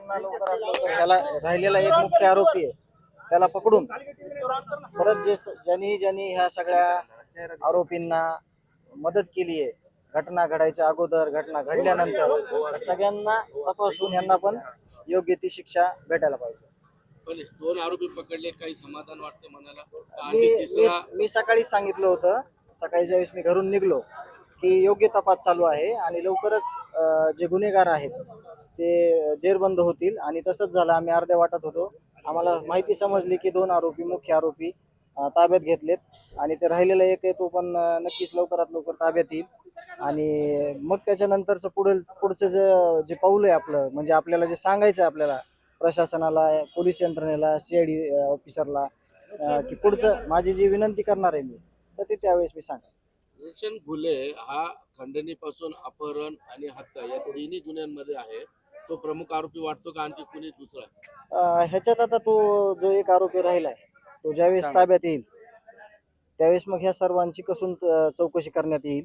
ह्याला राहिलेला एक मुख्य आरोपी आहे. त्याला पकडून परत जे ज्यांनी ज्यांनी ह्या सगळ्या आरोपींना मदत केली आहे घटना घडायच्या अगोदर घटना घडल्यानंतर सगळ्यांना तपासून यांना पण योग्य ती शिक्षा भेटायला पाहिजे. पण दोन आरोपी पकडले काही समाधान वाटतं मनाला? मी सकाळी सांगितलं होतं सकाळी ज्यावेळेस मी घरून निघलो की योग्य तपास चालू आहे आणि लवकरच जे गुन्हेगार आहेत ते जेरबंद होतील. आणि तसंच झालं आम्ही अर्ध्या वाटत होतो. आम्हाला माहिती समजली की दोन आरोपी मुख्य आरोपी ताब्यात घेतलेत. आणि ते राहिलेला एक आहे तो पण नक्कीच लवकरात लवकर ताब्यात येईल. आणि मग त्याच्यानंतरचं पुढील पुढचं जे जे पाऊल आहे आपलं म्हणजे आपल्याला जे सांगायचं आहे आपल्याला प्रशासनाला पोलीस यंत्रणेला सी आय डी ऑफिसरला की पुढचं माझी जी विनंती करणार आहे मी तर ते त्यावेळेस मी सांगेन. रेशन घुले हा खंडणीपासून अपहरण आणि हत्या या तिन्ही गुन्ह्यांमध्ये आहे. तो प्रमुख आरोपी वाटतो का आणखी कुणी दुसरा? अं, ह्याच्यात आता तो जो एक आरोपी राहिलाय तो ज्यावेळेस ताब्यात येईल त्यावेळेस मग ह्या सर्वांची कसून अं, चौकशी करण्यात येईल.